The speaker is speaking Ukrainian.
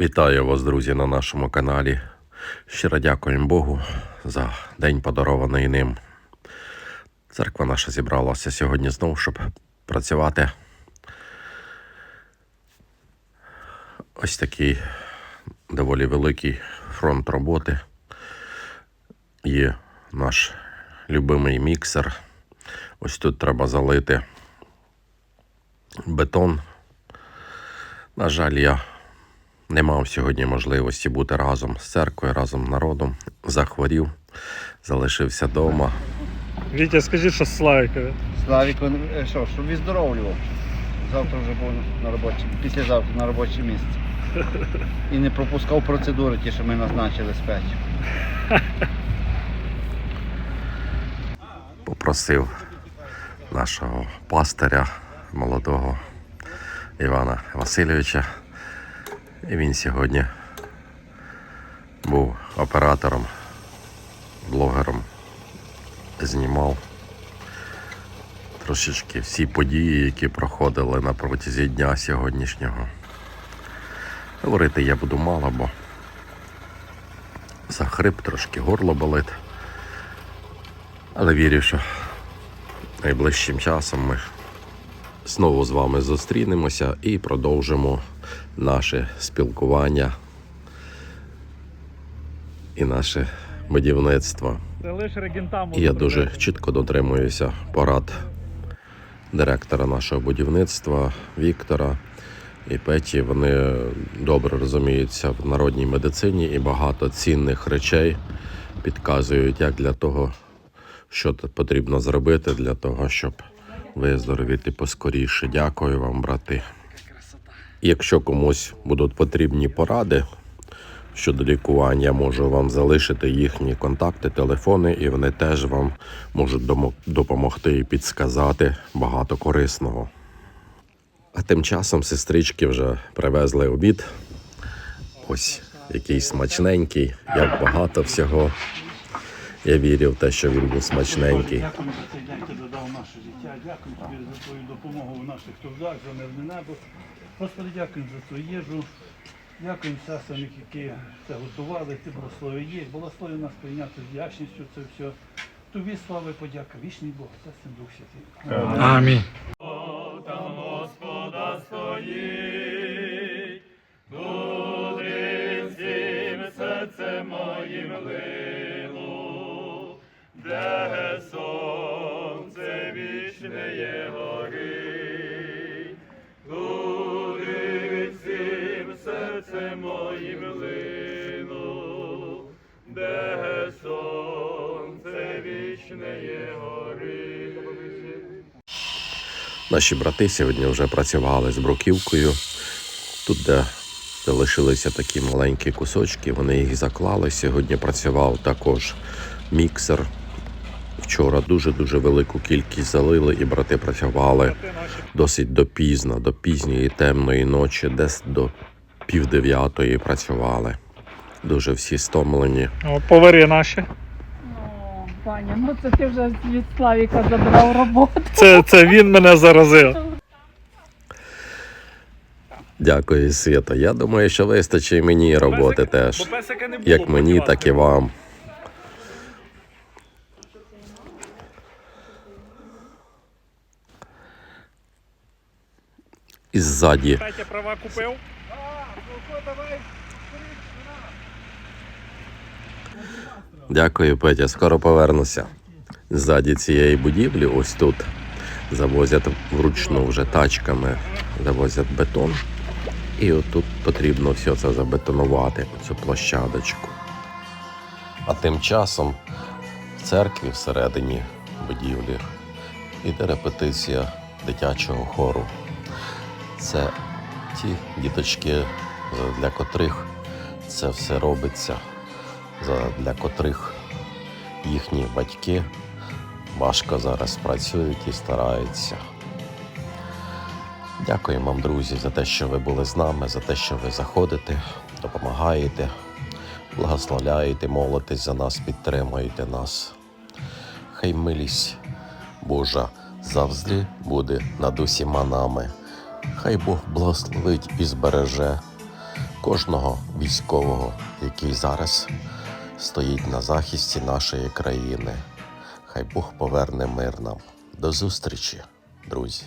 Вітаю вас, друзі, на нашому каналі. Щиро дякуємо Богу за день подарований ним. Церква наша зібралася сьогодні знову, щоб працювати. Ось такий доволі великий фронт роботи. Є наш любимий міксер. Ось тут треба залити бетон. На жаль, я не мав сьогодні можливості бути разом з церквою, разом з народом. Захворів, залишився вдома. Вітя, скажи, що з Славікові. Славіку, е, що, щоб відздоровлював. Завтра вже був на робочі, післязавтра на робоче місці. І не пропускав процедури, ті, що ми назначили з п'ять. Попросив нашого пастиря молодого Івана Васильовича. І він сьогодні був оператором, блогером, знімав трошечки всі події, які проходили на протязі дня сьогоднішнього. Говорити я буду мало, бо захрип, трошки горло болить. Але вірю, що найближчим часом ми знову з вами зустрінемося і продовжимо наше спілкування і наше будівництво. І я дуже чітко дотримуюся порад директора нашого будівництва Віктора і Петі. Вони добре розуміються в народній медицині і багато цінних речей підказують, як для того, що потрібно зробити для того, щоб виздоровіти поскоріше. Дякую вам, брати. Якщо комусь будуть потрібні поради щодо лікування, можу вам залишити їхні контакти, телефони, і вони теж вам можуть допомогти і підсказати багато корисного. А тим часом сестрички вже привезли обід. Ось який смачненький, як багато всього. Я вірю в те, що він був смачненький. Дякую за цей день, ти додав наше життя. Дякую тобі за твою допомогу в наших трудах, за мирне небо. Господи, дякую за твою їжу. Дякую сестрам, які це готували. Ти благослови їх. Благослови нас прийняти з вдячністю це все. Тобі слава і подяка. Вічний Бог, та син Дух Святий. Амінь. Наші брати сьогодні вже працювали з бруківкою. Тут, де залишилися такі маленькі кусочки, вони їх заклали. Сьогодні працював також міксер. Вчора дуже-дуже велику кількість залили, і брати працювали досить допізно, до пізньої темної ночі, десь до півдев'ятої працювали. Дуже всі стомлені. О, повари наші. Ваня, ну це ти вже від Славіка забрав роботу. Це, це він мене заразив. Дякую, Свята. Я думаю, що вистачить мені роботи теж. Бо песика не було Як мені, так і вам. І ззаді Петя права купив. Дякую, Петя. Скоро повернуся. Ззаді цієї будівлі, ось тут, завозять вручну вже тачками, завозять бетон. І отут потрібно все це забетонувати, цю площадочку. А тим часом в церкві всередині будівлі іде репетиція дитячого хору. Це ті діточки, для котрих це все робиться для котрих їхні батьки важко зараз працюють і стараються. Дякую вам, друзі, за те, що ви були з нами, за те, що ви заходите, допомагаєте, благословляєте, молитесь за нас, підтримуєте нас. Хай милість Божа завжди буде над усіма нами. Хай Бог благословить і збереже кожного військового, який зараз стоїть на захисті нашої країни. Хай Бог поверне мир нам. До зустрічі, друзі!